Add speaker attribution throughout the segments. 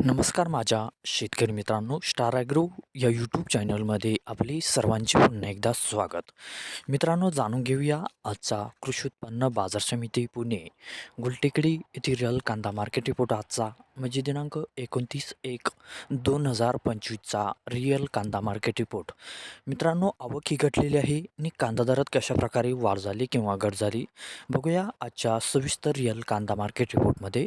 Speaker 1: नमस्कार माझ्या शेतकरी मित्रांनो स्टार ॲग्रो या यूट्यूब चॅनलमध्ये आपले सर्वांचे पुन्हा एकदा स्वागत. मित्रांनो जाणून घेऊया आजचा कृषी उत्पन्न बाजार समिती पुणे गुलटेकडी येथील रियल कांदा मार्केट रिपोर्ट आजचा. म्हणजे दिनांक एकोणतीस एक दोन हजार पंचवीसचा रिअल कांदा मार्केट रिपोर्ट मित्रांनो आवक ही घटलेली आहे आणि कांदा दरात कशाप्रकारे वाढ झाली किंवा घट झाली बघूया आजच्या सविस्तर रिअल कांदा मार्केट रिपोर्टमध्ये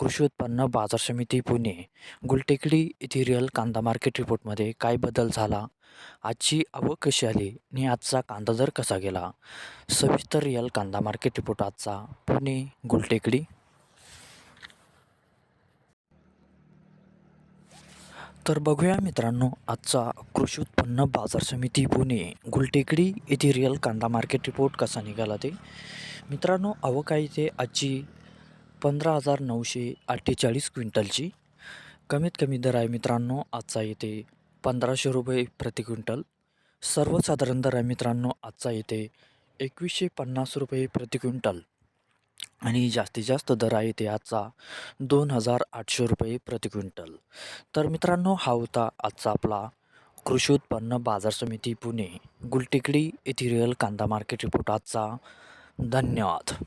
Speaker 1: कृषी उत्पन्न बाजार समिती पुणे. गुलटेकडी येथील रिअल कांदा मार्केट रिपोर्टमध्ये काय बदल झाला? आजची आवक कशी आली आणि आजचा कांदा दर कसा गेला? सविस्तर रिअल कांदा मार्केट रिपोर्ट आजचा. पुणे गुलटेकडी. तर बघूया मित्रांनो आजचा कृषी उत्पन्न बाजार समिती पुणे. गुलटेकडी येथे रिअल कांदा मार्केट रिपोर्ट कसा निघाला ते? मित्रांनो अवकाळी ते आजची पंधरा हजार नऊशे अठ्ठेचाळीस क्विंटलची. कमीत कमी दर आहे मित्रांनो आजचा येते पंधराशे रुपये प्रति क्विंटल. सर्वसाधारण दर आहे मित्रांनो आजचा येते एकवीसशे पन्नास रुपये प्रति क्विंटल. आणि जास्तीत जास्त दर आहे ते आजचा दोन हजार आठशे रुपये प्रति क्विंटल. तर मित्रांनो हा होता आजचा आपला कृषी उत्पन्न बाजार समिती पुणे गुलटेकडी येथील रिअल कांदा मार्केट रिपोर्ट आजचा. धन्यवाद.